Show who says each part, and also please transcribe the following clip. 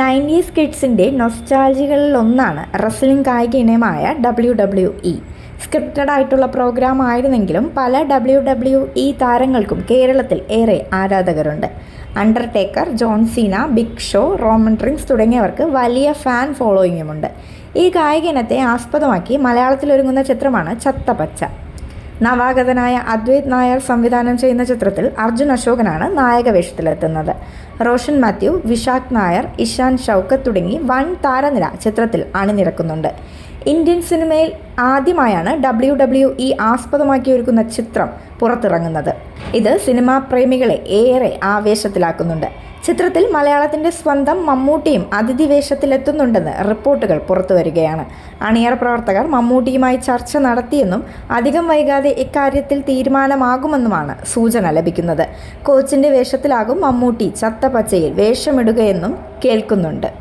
Speaker 1: Nineties കിഡ്സിന്റെ നൊസ്റ്റാൾജികളിലൊന്നാണ് wrestling കായിക ഇനമായ W W E. Scripted ആയിട്ടുള്ള പ്രോഗ്രാം ആയിരുന്നെങ്കിലും പല ഡബ്ല്യു ഡബ്ല്യു ഇ താരങ്ങൾക്കും കേരളത്തിൽ ഏറെ ആരാധകരുണ്ട്. Undertaker John Cena Big Show Roman Reigns തുടങ്ങിയവർക്ക് വലിയ ഫാൻ ഫോളോയിങ്ങുമുണ്ട്. ഈ കായിക ഇനത്തെ ആസ്പദമാക്കി മലയാളത്തിലൊരുങ്ങുന്ന ചിത്രമാണ് ചത്തപച്ച. നവാഗതനായ അദ്വൈത് നായർ സംവിധാനം ചെയ്യുന്ന ചിത്രത്തിൽ അർജുൻ അശോകനാണ് നായക വേഷത്തിലെത്തുന്നത് റോഷൻ മാത്യു വിശാഖ് നായർ ഇഷാൻ ഷൗക്കത്ത് തുടങ്ങി വൻ താരനിര ചിത്രത്തിൽ അണിനിരക്കുന്നുണ്ട്. ഇന്ത്യൻ സിനിമയിൽ ആദ്യമായാണ് ഡബ്ല്യു ഡബ്ല്യു ഇ ആസ്പദമാക്കി ഒരുക്കുന്ന ചിത്രം പുറത്തിറങ്ങുന്നത്. ഇത് സിനിമാ പ്രേമികളെ ഏറെ ആവേശത്തിലാക്കുന്നുണ്ട്. ചിത്രത്തിൽ മലയാളത്തിന്റെ സ്വന്തം മമ്മൂട്ടിയും അതിഥി വേഷത്തിലെത്തുന്നുണ്ടെന്ന് റിപ്പോർട്ടുകൾ പുറത്തു വരികയാണ് അണിയറ പ്രവർത്തകർ മമ്മൂട്ടിയുമായി ചർച്ച നടത്തിയെന്നും അധികം വൈകാതെ ഇക്കാര്യത്തിൽ തീരുമാനമാകുമെന്നുമാണ് സൂചന ലഭിക്കുന്നത്. കോച്ചിന്റെ വേഷത്തിലാകും മമ്മൂട്ടി ചത്തപച്ചയിൽ വേഷമിടുകയെന്നും കേൾക്കുന്നുണ്ട്.